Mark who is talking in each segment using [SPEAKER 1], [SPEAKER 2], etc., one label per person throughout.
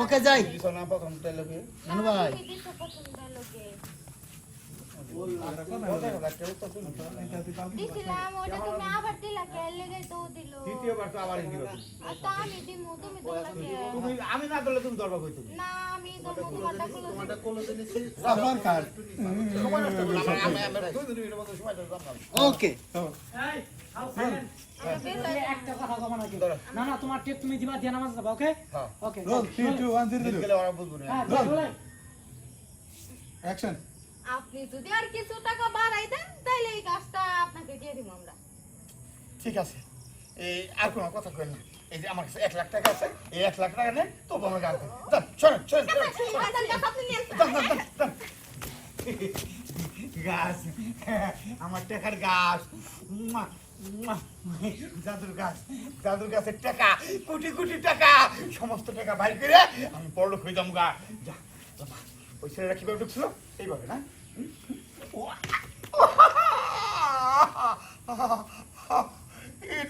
[SPEAKER 1] ওকে যাই নানু ভাই
[SPEAKER 2] আমি
[SPEAKER 3] না দিলে তুমি দরবার কই তুমি
[SPEAKER 2] না, আমি
[SPEAKER 1] ওকে
[SPEAKER 4] না না তোমার টেপ তুমি দিবা দিয়া নামাজ যাবা ওকে ওকে
[SPEAKER 1] রোল 3 2 1 0
[SPEAKER 3] গেলে ওরা বুঝব না।
[SPEAKER 4] হ্যাঁ বল, বল।
[SPEAKER 1] অ্যাকশন
[SPEAKER 2] আপনি যদি আর কিছু টাকা বাড়াই দেন তাহলে এই কাজটা আপনাকে দিয়ে দিব আমরা।
[SPEAKER 3] ঠিক আছে। এই আর কোনো কথা কই না। এই যে আমার কাছে এক লাখ টাকা আছে এই এক লাখ টাকা নেই তো আমার গান দাম, দাম, দাম। গাছ আমার টাকার গাছ। জাদুর গাছ জাদুর গাছের টাকা কোটি কোটি টাকা সমস্ত টাকা বাইর করে আমি পড়ল হয়ে যাব গা যা। ওই ছেলেটা কীভাবে ঢুকছিল এইভাবে না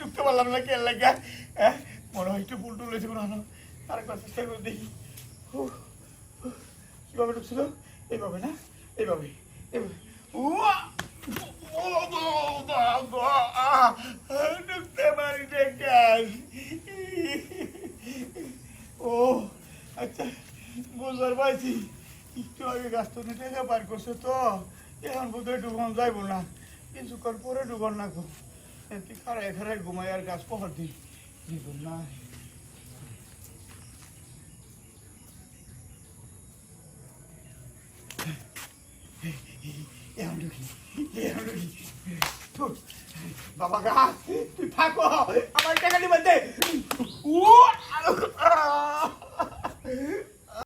[SPEAKER 3] ঢুকতে পারলাম না কেন লাগা মনে হয় একটু ভুল টুল হয়েছে কোনো আরেকবার চেষ্টা করে দেখি কীভাবে ঢুকছিল এইভাবে না এইভাবে এইভাবে! ও, ঢুকতে পারি না। ও আচ্ছা বুঝতে পাইছি একটু আগে গাছ তো টাকা বার করছে তো, এখন বোধহয় ডুবন যাইব না। কিছুক্ষণ পরে ডুবন না গো খারায় খারায় ঘুমাই আর গাছ পহর দিই জীবন না। বাবা গা তুই থাকো আমার টাকা নিবে ও